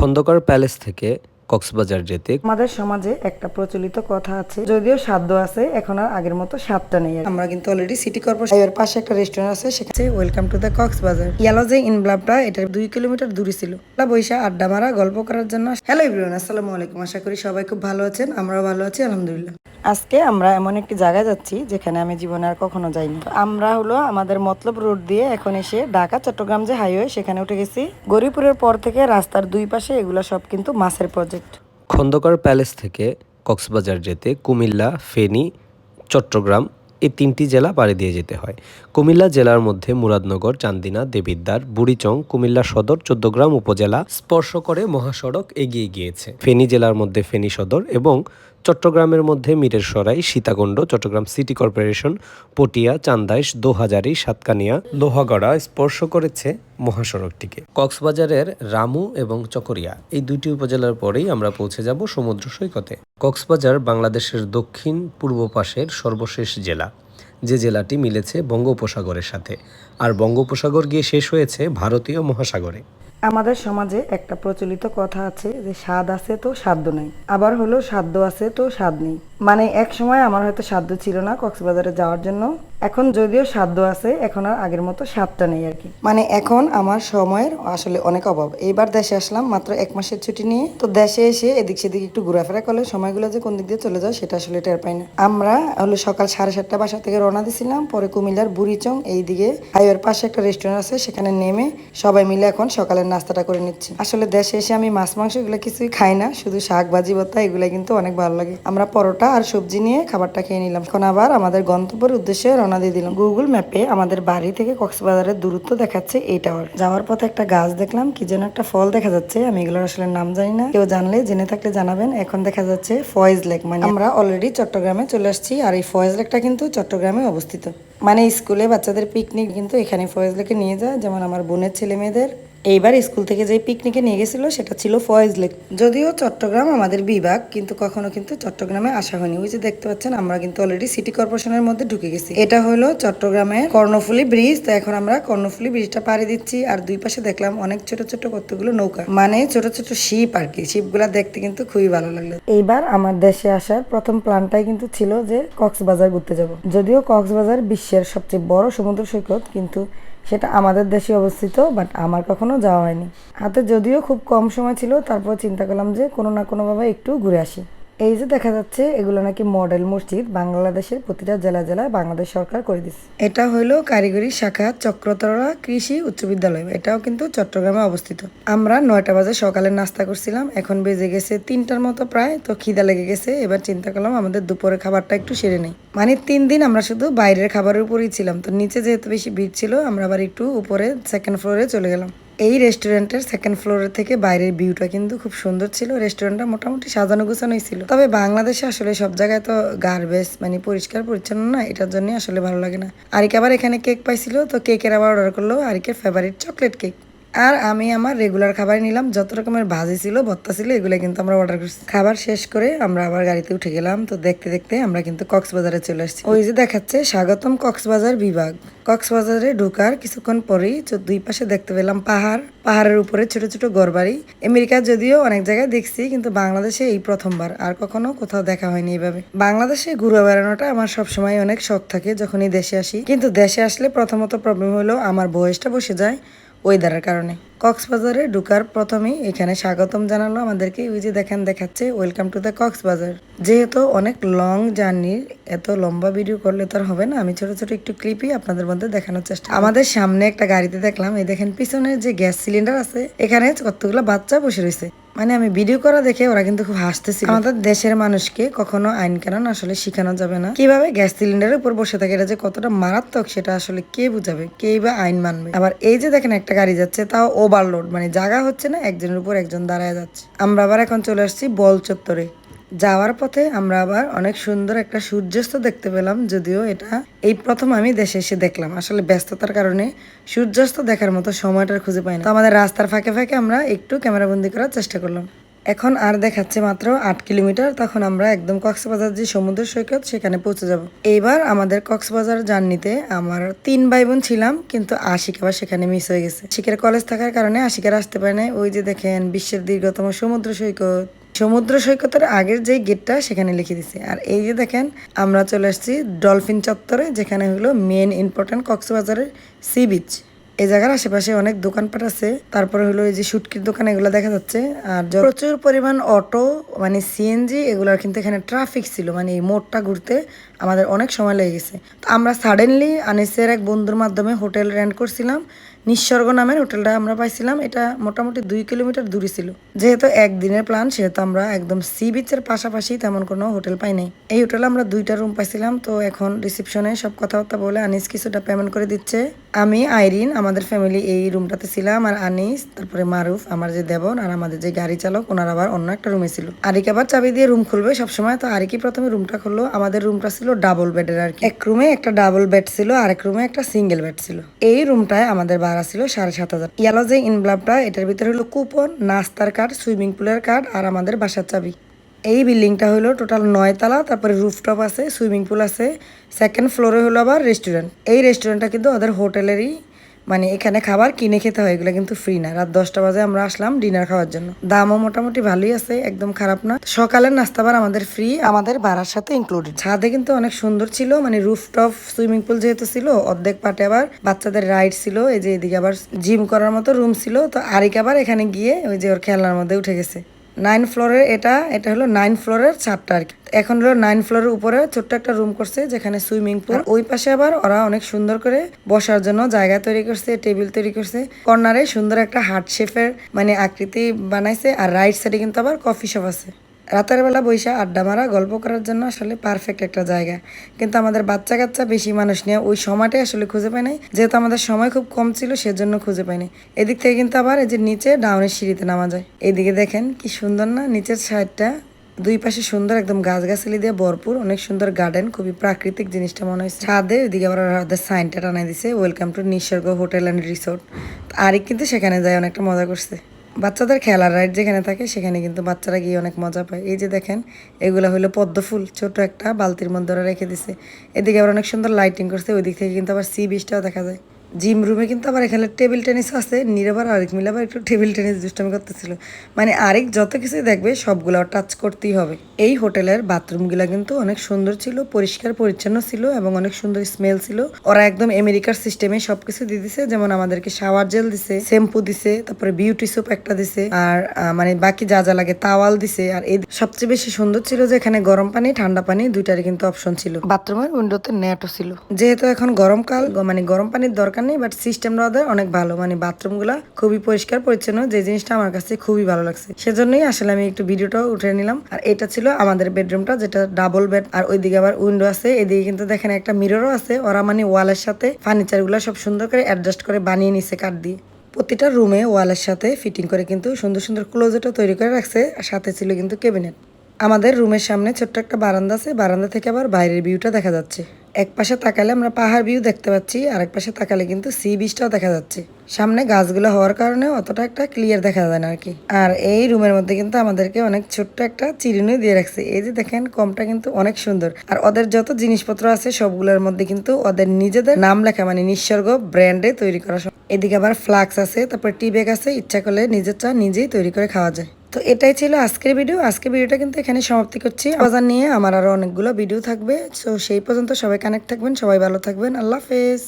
Khandakar palace থেকে কক্সবাজার যেতে আমাদের সমাজে একটা প্রচলিত কথা আছে, যদিও সাধ্য আছে, এখন আর আগের মতো সাতটা নেই। আমরা কিন্তু অলরেডি সিটি কর্পোরেশনের পাশে একটা রেস্টুরেন্ট আছে, সেখানে ওয়েলকাম টু দ্য কক্সবাজার। ইয়ালো যে ইনব্লাবটা, এটা দুই কিলোমিটার দূরে ছিল। বৈশা আড্ডা মারা, গল্প করার জন্য হ্যালো এভরিওয়ান আসসালামু আলাইকুম। আশা করি সবাই খুব ভালো আছেন, আমরাও ভালো আছি, আলহামদুলিল্লাহ। আজকে আমরা এমন একটি জায়গায় যাচ্ছি যেখানে আমি জীবনে আর কখনো যাইনি। আমরা হলো আমাদের মতলব রোড দিয়ে এখন এসে ঢাকা, চট্টগ্রাম যে হাইওয়ে সেখানে উঠে গেছি। গরিপুরের পর থেকে রাস্তার দুই পাশে এগুলো সব কিন্তু মাছের প্রজেক্ট খন্দকার প্যালেস থেকে কক্সবাজার যেতে কুমিল্লা, ফেনী, চট্টগ্রাম এই তিনটি জেলা পাড়ি দিয়ে যেতে হয়। কুমিল্লা জেলার মধ্যে মুরাদনগর, চান্দিনা, দেবিদ্বার, বুড়িচং, কুমিল্লা সদর, চোদ্দগ্রাম উপজেলা স্পর্শ করে মহাসড়ক এগিয়ে গিয়েছে। ফেনী জেলার মধ্যে ফেনী সদর এবং চট্টগ্রামের মধ্যে মিরেরসরাই, সীতাকুণ্ড, চট্টগ্রাম সিটি কর্পোরেশন, পটিয়া, চান্দাইশ, দোহাজারি, সাতকানিয়া, লোহাগড়া স্পর্শ করেছে মহাসড়কটিকে। কক্সবাজারের রামু এবং চকরিয়া এই দুইটি উপজেলার পরেই আমরা পৌঁছে যাব সমুদ্র সৈকতে। কক্সবাজার বাংলাদেশের দক্ষিণ, পূর্ব পাশের সর্বশেষ জেলা। যে জেলাটি মিলেছে বঙ্গোপসাগরের সাথে। আর বঙ্গোপসাগর গিয়ে শেষ হয়েছে ভারতীয় মহাসাগরে। আমাদের সমাজে একটা প্রচলিত কথা আছে যে স্বাদ আছে তো সাধ্য নেই। আবার হলো সাধ্য আছে তো স্বাদ নেই। মানে এক সময় আমার হয়তো সাধ্য ছিল না কক্সবাজারে যাওয়ার জন্য। এখন যদিও সাধ্য আছে, এখন আর আগের মতো স্বাদটা নেই আর কি। মানে এখন আমার সময়ের আসলে অনেক অভাব। এইবার দেশে আসলাম, মাত্র এক মাসের ছুটি নিয়ে। তো দেশে এসে এদিক সেদিক একটু ঘোরাফেরা করলে সময়গুলো যে কোন দিক দিয়ে চলে যায় সেটা আসলে টের পাই না। আমরা হলো সকাল সাড়ে সাতটা বাসা থেকে রওনা দিছিলাম, পরে কুমিল্লার বুড়িচং এইদিকে হাইওয়ের পাশে একটা রেস্টুরেন্ট আছে, সেখানে নেমে সবাই মিলে এখন সকালের নাস্তাটা করে নিচ্ছি। আসলে দেশে এসে আমি মাছ, মাংস এগুলো কিছুই খাই না, শুধু শাক, ভাজি, ভর্তা এগুলো কিন্তু অনেক ভালো লাগে। আমরা পরোটা আর সবজি নিয়ে খাবারটা খেয়ে নিলাম। এখন আবার আমাদের গন্তব্যের উদ্দেশ্যে রওনা দিয়ে দিলাম। গুগল ম্যাপে আমাদের বাড়ি থেকে কক্সবাজারের দূরত্ব দেখাচ্ছে এই টাওয়ার। যাওয়ার পথে একটা গাছ দেখলাম, কি যেন একটা ফল দেখা যাচ্ছে। আমি এগুলোর আসলে নাম জানি না। কেউ জানলে, জেনে থাকলে জানাবেন। এখন দেখা যাচ্ছে ফয়েজ লেক মানে আমরা অলরেডি চট্টগ্রামে চলে আসছি, আর এই ফয়েজ লেকটা কিন্তু চট্টগ্রামে অবস্থিত। মানে স্কুলে বাচ্চাদের পিকনিক কিন্তু এখানে ফয়েজ লেকে নিয়ে যায়, যেমন আমার বোনের ছেলে মেয়েদের। এইবার স্কুল থেকে যে পিকনিকে নিয়ে গেছিল সেটা ছিল ফয়েজ লেক। যদিও চট্টগ্রাম আমাদের বিভাগ, কিন্তু কখনো কিন্তু চট্টগ্রামে আসা হয়নি। ওই যে দেখতে পাচ্ছেন, আমরা কিন্তু অলরেডি সিটি কর্পোরেশনের মধ্যে ঢুকে গেছি। এটা হলো চট্টগ্রামের কর্ণফুলী ব্রিজ তো এখন আমরা কর্ণফুলী ব্রিজটা পাড়ি দিচ্ছি। আর দুই পাশে দেখলাম অনেক ছোট ছোট কতগুলো নৌকা। মানে ছোট ছোট শিপ আর কি। শিপগুলা দেখতে কিন্তু খুবই ভালো লাগল। এইবার আমার দেশে আসার প্রথম প্ল্যানটাই কিন্তু ছিল যে কক্সবাজার ঘুরতে যাব। যদিও কক্সবাজার বিশ্বের সবচেয়ে বড় সমুদ্র সৈকত, কিন্তু সেটা আমাদের দেশে অবস্থিত বাট আমার কখনো যাওয়া হয়নি। হাতে যদিও খুব কম সময় ছিল, তারপর চিন্তা করলাম যে কোনো না কোনোভাবে একটু ঘুরে আসি। এই যে দেখা যাচ্ছে, এগুলো নাকি মডেল মসজিদ। বাংলাদেশের প্রতিটা জেলা জেলায় বাংলাদেশ সরকার করে দিচ্ছে এটা হইল কারিগরি শাখা চক্রতরা কৃষি উচ্চ বিদ্যালয়। এটাও কিন্তু চট্টগ্রামে অবস্থিত। আমরা নয়টা বাজে সকালে নাস্তা করছিলাম। এখন বেজে গেছে তিনটার মতো প্রায়, তো খিদা লেগে গেছে। এবার চিন্তা করলাম আমাদের দুপুরের খাবারটা একটু সেরে নেই। মানে তিন দিন আমরা শুধু বাইরের খাবারের উপরেই ছিলাম। তো নিচে যেহেতু বেশি ভিড় ছিল, আমরা আবার একটু উপরে সেকেন্ড ফ্লোরে চলে গেলাম। এই রেস্টুরেন্টের সেকেন্ড ফ্লোরের থেকে বাইরের ভিউটা কিন্তু খুব সুন্দর ছিল। রেস্টুরেন্টটা মোটামুটি সাজানো গোছানোই ছিল। তবে বাংলাদেশে আসলে সব জায়গায় তো গার্বেজ মানে পরিষ্কার, পরিচ্ছন্ন না, এটার জন্য আসলে ভালো লাগে না। আরিক আবার এখানে কেক পাইছিল, তো কেকের আবার অর্ডার করল আরিকের ফেভারিট চকলেট কেক আর আমি আমার রেগুলার খাবার নিলাম। যত রকমের ভাজি ছিল ভত্তা ছিল, এগুলো কিন্তু আমরা অর্ডার করছি। খাবার শেষ করে আমরা আবার গাড়িতে উঠে গেলাম। তো দেখতে দেখতে আমরা কিন্তু কক্সবাজারে চলে আসছি। ওই যে দেখাচ্ছে, স্বাগতম কক্সবাজার বিভাগ। কক্সবাজারে ঢোকার কিছুক্ষণ পরেই দুই পাশে দেখতে পেলাম পাহাড়। পাহাড়ের উপরে ছোট ছোট ঘরবাড়ি আমেরিকা যদিও অনেক জায়গায় দেখছি, কিন্তু বাংলাদেশে এই প্রথমবার। আর কখনো কোথাও দেখা হয়নি এইভাবে বাংলাদেশে ঘুরে বেড়ানোটা আমার সবসময় অনেক শখ থাকে যখনই দেশে আসি। কিন্তু দেশে আসলে প্রথমত প্রবলেম হলো আমার বয়সটা বসে যায়। ওয়েদারের কারণে। কক্সবাজারে ঢুকার প্রথমেই এখানে স্বাগতম জানালো আমাদেরকে। ওই যে দেখেন, দেখাচ্ছে ওয়েলকাম টু দ্য কক্সবাজার। যেহেতু অনেক লং জার্নির এত লম্বা ভিডিও করলে তো আর হবে না। আমি ছোট ছোট একটু ক্লিপই আপনাদের মধ্যে দেখানোর চেষ্টা আমাদের সামনে একটা গাড়িতে দেখলাম। এই দেখেন পিছনে যে গ্যাস সিলিন্ডার আছে, এখানে কতগুলো বাচ্চা বসে রয়েছে। মানে আমি ভিডিও করা দেখে ওরা কিন্তু খুব হাসতেছিল। আমাদের দেশের মানুষকে কখনো আইন কানুন আসলে শেখানো যাবে না। কীভাবে গ্যাস সিলিন্ডারের উপর বসে থাকে, এটা যে কতটা মারাত্মক, সেটা আসলে কে বুঝাবে? কে বা আইন মানবে? আবার এই যে দেখেন, একটা গাড়ি যাচ্ছে, তাও ওভারলোড মানে জায়গা হচ্ছে না, একজনের উপর একজন দাঁড়ায় যাচ্ছে। আমরা আবার এখন চলে আসছি বল চত্বরে। যাওয়ার পথে আমরা আবার অনেক সুন্দর একটা সূর্যাস্ত দেখতে পেলাম, যদিও এটা এই প্রথম আমি দেশে এসে দেখলাম। আসলে ব্যস্ততার কারণে সূর্যাস্ত দেখার মতো সময়টা খুঁজে পাই না। তো আমাদের রাস্তার ফাঁকে ফাঁকে আমরা একটু ক্যামেরাবন্দি করার চেষ্টা করলাম। এখন আর দেখাচ্ছে মাত্র আট কিলোমিটার, তখন আমরা একদম কক্সবাজার যে সমুদ্র সৈকত সেখানে পৌঁছে যাব। এইবার আমাদের কক্সবাজার জার্নিতে আমার তিন ভাই বোন ছিলাম, কিন্তু আশিক আবার সেখানে মিস হয়ে গেছে। আশিকের কলেজ থাকার কারণে আশিকের আসতে পারে না ওই যে দেখেন, বিশ্বের দীর্ঘতম সমুদ্র সৈকত। সমুদ্র সৈকতের আগের যে গেটটা সেখানে লিখে দিছে। আর এই যে দেখেন, আমরা চলে আসছি ডলফিন চত্বরে, যেখানে হলো মেন ইম্পর্টেন্ট কক্সবাজারের সি বিচ এই জায়গার আশেপাশে অনেক দোকানপাট আছে। তারপরে হলো এই যে সুটকির দোকান, এগুলো দেখা যাচ্ছে। আর প্রচুর পরিমাণ অটো মানে সিএনজি এগুলোর কিন্তু এখানে ট্রাফিক ছিল মানে এই মোড়টা ঘুরতে আমাদের অনেক সময় লেগে গেছে। তো আমরা সাডেনলি আনিসের এক বন্ধুর মাধ্যমে হোটেল রেন্ট করছিলাম। নিঃস্বর্গ নামের হোটেলটা আমরা পাইছিলাম। এটা মোটামুটি দুই কিলোমিটার দূরে ছিল। যেহেতু একদিনের প্ল্যান সেহেতু আমরা একদম সি বিচের পাশাপাশি তেমন কোনো হোটেল পাই নাই। এই হোটেলে আমরা দুইটা রুম পাইছিলাম। তো এখন রিসেপশনে সব কথাবার্তা বলে আনিস কিছুটা পেমেন্ট করে দিচ্ছে। আমি, আইরিন, আমাদের ফ্যামিলি এই রুমটাতে ছিলাম। আর আনিস, তারপরে মারুফ, আমার যে দেবন আর আমাদের যে গাড়ি চালক, ওনার আবার অন্য একটা রুমে ছিল। আরিক আবার চাবি দিয়ে রুম খুলবে সবসময়। তো আরিকই প্রথমে রুমটা খুললো। আমাদের রুমটা ছিল ডাবল বেডের আর কি। এক রুমে একটা ডাবল বেড ছিল আর এক রুমে একটা সিঙ্গেল বেড ছিল। এই রুমটায় আমাদের ভাড়া ছিল সাড়ে সাত হাজার। ইয়ালো যে ইনব্লাবটা, এটার ভিতরে হলো কুপন, নাস্তার কার্ড, সুইমিং পুলের কার্ড আর আমাদের বাসার চাবি। এই বিল্ডিংটা হলো টোটাল নয় তালা, তারপরে রুফটপ আছে, সুইমিং পুল আছে, সেকেন্ড ফ্লোরে হলো আবার রেস্টুরেন্ট। এই রেস্টুরেন্টটা কিন্তু ওদের হোটেলেরই মানে এখানে খাবার কিনে খেতে হয়, এগুলো কিন্তু ফ্রি না। রাত দশটা বাজে আমরা আসলাম ডিনার খাওয়ার জন্য। দামও মোটামুটি ভালোই আছে, একদম খারাপ না। সকালের নাস্তাবার আমাদের ফ্রি আমাদের ভাড়ার সাথে ইনক্লুডেড ছাদে কিন্তু অনেক সুন্দর ছিল মানে রুফটপ সুইমিং পুল যেহেতু ছিল, অর্ধেক পাটে আবার বাচ্চাদের রাইড ছিল, এই যে এদিকে আবার জিম করার মতো রুম ছিল, তো আরিক আবার এখানে গিয়ে ওই যে ওর খেলনার মধ্যে উঠে গেছে। নাইন ফ্লোরের এটা এটা হলো নাইন ফ্লোরের ছাদটা আর কি। এখন হলো নাইন ফ্লোরের উপরে ছোট্ট একটা রুম করছে যেখানে সুইমিং পুল ওই পাশে আবার ওরা অনেক সুন্দর করে বসার জন্য জায়গা তৈরি করছে টেবিল তৈরি করছে। কর্নারে সুন্দর একটা হার্ট শেপের মানে আকৃতি বানাইছে আর রাইট সাইডে কিন্তু আবার কফি শপ আছে। রাতের বেলা বৈশা আড্ডা মারা, গল্প করার জন্য আসলে পারফেক্ট একটা জায়গা। কিন্তু আমাদের বাচ্চা কাচ্চা বেশি মানুষ নিয়ে ওই সময়টাই আসলে খুঁজে পাই নাই। যেহেতু আমাদের সময় খুব কম ছিল, সেজন্য খুঁজে পাই নাই এদিক থেকে কিন্তু আবার এই যে নিচে ডাউনের সিঁড়িতে নামা যায়। এইদিকে দেখেন কি সুন্দর না, নিচের সাইডটা দুই পাশে সুন্দর একদম গাছগাছালি দিয়ে ভরপুর, অনেক সুন্দর গার্ডেন খুবই প্রাকৃতিক জিনিসটা মনে হয় ছাদে ওইদিকে আবার সাইনটা টানাই দিছে welcome to Nisarga hotel and resort আরেক কিন্তু সেখানে যায়, অনেকটা মজা করছে। বাচ্চাদের খেলার রাইড যেখানে থাকে, সেখানে কিন্তু বাচ্চারা গিয়ে অনেক মজা পায়। এই যে দেখেন, এগুলো হলো পদ্ম ফুল ছোট একটা বালতির মধ্যে রেখে দিছে। এদিকে আবার অনেক সুন্দর লাইটিং করছে ওই দিক থেকে কিন্তু আবার সি বিচটাও দেখা যায়। জিম রুমে কিন্তু আবার এখানে টেবিল টেনিস আছে। নিরাবার আরেক মিলে আবার একটু টেবিল টেনিস দুষ্টামি করতেছিল। মানে আরেক যত কিছুই দেখবে সবগুলো টাচ করতেই হবে। এই হোটেলের বাথরুমগুলো কিন্তু অনেক সুন্দর ছিল পরিষ্কার পরিচ্ছন্ন ছিল এবং অনেক সুন্দর স্মেল ছিল। ওরা একদম আমেরিকার সিস্টেমে সবকিছু দিয়ে দিছে। যেমন আমাদেরকে শাওয়ার জেল দিছে শ্যাম্পু দিছে তারপরে বিউটি সোপ একটা দিছে আর মানে বাকি যা যা লাগে তাওয়াল দিছে। আর এই সবচেয়ে বেশি সুন্দর ছিল যে এখানে গরম পানি ঠান্ডা পানি দুইটারই কিন্তু অপশন ছিল। বাথরুমের উইন্ডোতে নেটও ছিল। যেহেতু এখন গরমকাল মানে গরম পানির দরকার নেই বাট সিস্টেমটা ওদের অনেক ভালো। মানে বাথরুমগুলো খুবই পরিষ্কার, পরিচ্ছন্ন, যে জিনিসটা আমার কাছে খুবই ভালো লাগছে। সেজন্যই আসলে আমি একটু ভিডিওটাও উঠে নিলাম। আর এটা ছিল আমাদের বেডরুমটা যেটা ডাবল বেড আর ওইদিকে আবার উইন্ডো আছে। এদিকে কিন্তু দেখেন একটা মিররও আছে। ওরা মানে ওয়ালের সাথে ফার্নিচারগুলো সব সুন্দর করে অ্যাডজাস্ট করে বানিয়ে নিছে কাঠ দিয়ে। প্রতিটা রুমে ওয়ালের সাথে ফিটিং করে কিন্তু সুন্দর সুন্দর ক্লোজেটও তৈরি করে রাখছে। আর সাথে ছিল কিন্তু কেবিনেট আমাদের রুমের সামনে ছোট্ট একটা বারান্দা আছে। বারান্দা থেকে আবার বাইরের ভিউটা দেখা যাচ্ছে। এক পাশে তাকালে আমরা পাহাড় ভিউ দেখতে পাচ্ছি আর এক পাশে তাকালে কিন্তু সি বিচটাও দেখা যাচ্ছে। সামনে গাছগুলো হওয়ার কারণে অতটা একটা ক্লিয়ার দেখা যায় না আর কি। আর এই রুমের মধ্যে কিন্তু আমাদেরকে অনেক ছোট্ট একটা চিরুনি দিয়ে রাখছে। এই যে দেখেন কমটা কিন্তু অনেক সুন্দর। আর ওদের যত জিনিসপত্র আছে, সবগুলোর মধ্যে কিন্তু ওদের নিজেদের নাম লেখা মানে নিঃসর্গ ব্র্যান্ডে তৈরি করা। এদিকে আবার ফ্লাক্স আছে, তারপর টি ব্যাগ আছে, ইচ্ছা করলে নিজের চা নিজেই তৈরি করে খাওয়া যায়। তো এটাই ছিল আজকের ভিডিও আজকের ভিডিওটা কিন্তু এখানে সমাপ্তি করছি। বাজার নিয়ে আমার আরও অনেকগুলো ভিডিও থাকবে। তো সেই পর্যন্ত সবাই কানেক্ট থাকবেন, সবাই ভালো থাকবেন। আল্লাহ হাফেজ।